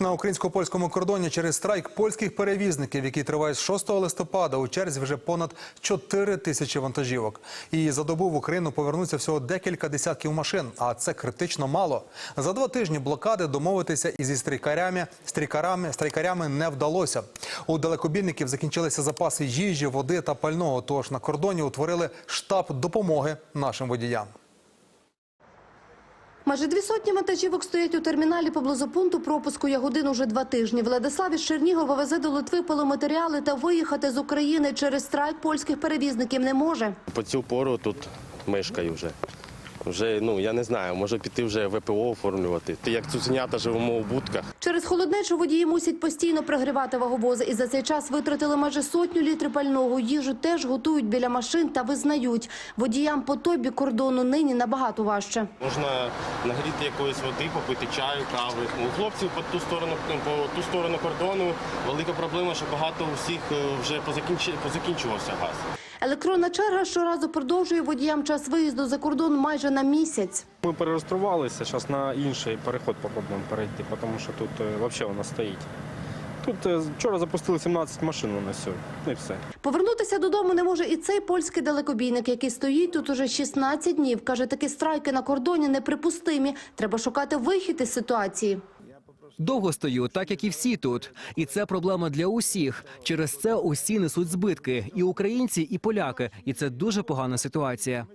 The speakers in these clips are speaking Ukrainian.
На українсько-польському кордоні через страйк польських перевізників, який триває з 6 листопада, у черзі вже понад 4 тисячі вантажівок. І за добу в Україну повернуться всього декілька десятків машин, а це критично мало. За два тижні блокади домовитися із стрійкарями, стрійкарами, стрійкарями не вдалося. У далекобійників закінчилися запаси їжі, води та пального. Тож на кордоні утворили штаб допомоги нашим водіям. Майже дві сотні вантажівок стоять у терміналі поблизу пункту пропуску Ягодин уже два тижні. Владислав із Чернігова везе до Литви поломатеріали та виїхати з України через страйк польських перевізників не може. По цю пору тут мешкаю вже. Вже, ну, я не знаю, може піти вже ВПО оформлювати. Ти як цуценята живемо у будках. Через холоднечу водії мусять постійно прогрівати ваговози і за цей час витратили майже сотню літрів пального. Їжу теж готують біля машин та визнають. Водіям по той бік кордону нині набагато важче. Можна нагріти якоїсь води, попити чаю, кави. У хлопців по ту сторону, по ту сторону кордону велика проблема, що багато у всіх е, вже позакінчи, позакінчувався газ. Електронна черга щоразу продовжує водіям час виїзду за кордон майже на місяць. Ми перереєструвалися, зараз на інший переход попробуємо перейти, тому що тут взагалі вона стоїть. Тут е, вчора запустили 17 машин у нас сьогодні, і все. Повернутися додому не може і цей польський далекобійник, який стоїть тут уже 16 днів. Каже, такі страйки на кордоні неприпустимі. Треба шукати вихід із ситуації. Довго стою, так як і всі тут, і це проблема для усіх. Через це усі несуть збитки, і українці, і поляки. І це дуже погана ситуація.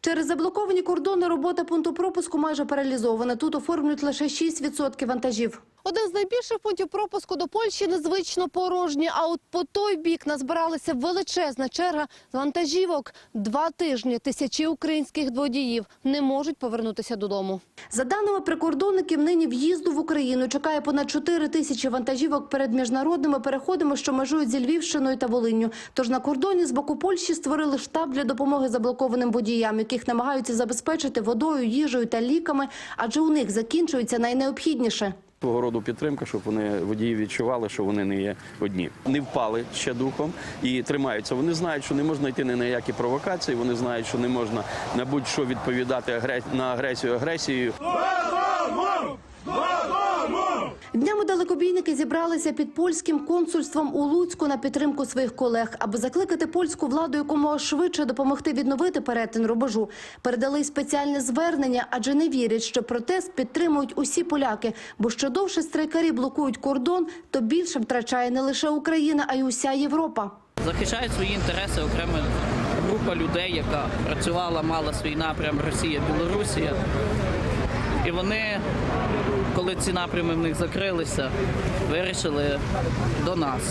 Через заблоковані кордони робота пункту пропуску майже паралізована. Тут оформлюють лише 6% вантажів. Один з найбільших пунктів пропуску до Польщі незвично порожні. А от по той бік назбиралася величезна черга з вантажівок. Два тижні тисячі українських водіїв не можуть повернутися додому. За даними прикордонників, нині в'їзду в Україну чекає понад 4 тисячі вантажівок перед міжнародними переходами, що межують зі Львівщиною та Волинню. Тож на кордоні з боку Польщі створили штаб для допомоги заблокованим водіям, яких намагаються забезпечити водою, їжею та ліками, адже у них закінчується найнеобхідніше. Свого роду підтримка, щоб вони водії відчували, що вони не є одні. Не впали ще духом і тримаються. Вони знають, що не можна йти ні на які провокації. Вони знають, що не можна на будь-що відповідати на агресію агресією. Днями зібралися під польським консульством у Луцьку на підтримку своїх колег, аби закликати польську владу якомога швидше допомогти відновити перетин рубежу. Передали спеціальне звернення, адже не вірять, що протест підтримують усі поляки. Бо що довше страйкарі блокують кордон, то більше втрачає не лише Україна, а й уся Європа. захищають свої інтереси окрема група людей, яка працювала, мала свій напрям Росія, Білорусія. І вони, коли ці напрями в них закрилися, вирішили до нас.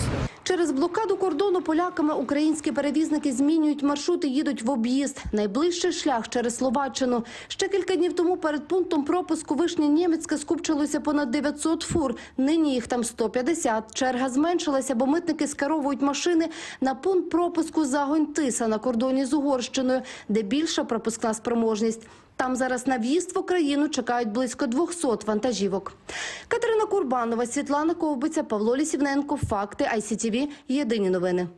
Через блокаду кордону поляками українські перевізники змінюють маршрути, їдуть в об'їзд. Найближчий шлях через Словаччину. Ще кілька днів тому перед пунктом пропуску Вишня Німецьке скупчилося понад 900 фур. Нині їх там 150. Черга зменшилася, бо митники скеровують машини на пункт пропуску Загонь-Тиса на кордоні з Угорщиною, де більша пропускна спроможність. Там зараз на в'їзд в Україну чекають близько 200 вантажівок. Катерина Курбанова, Світлана Ковбиця, Павло Лісівненко. Факти ICTV. Єдині новини.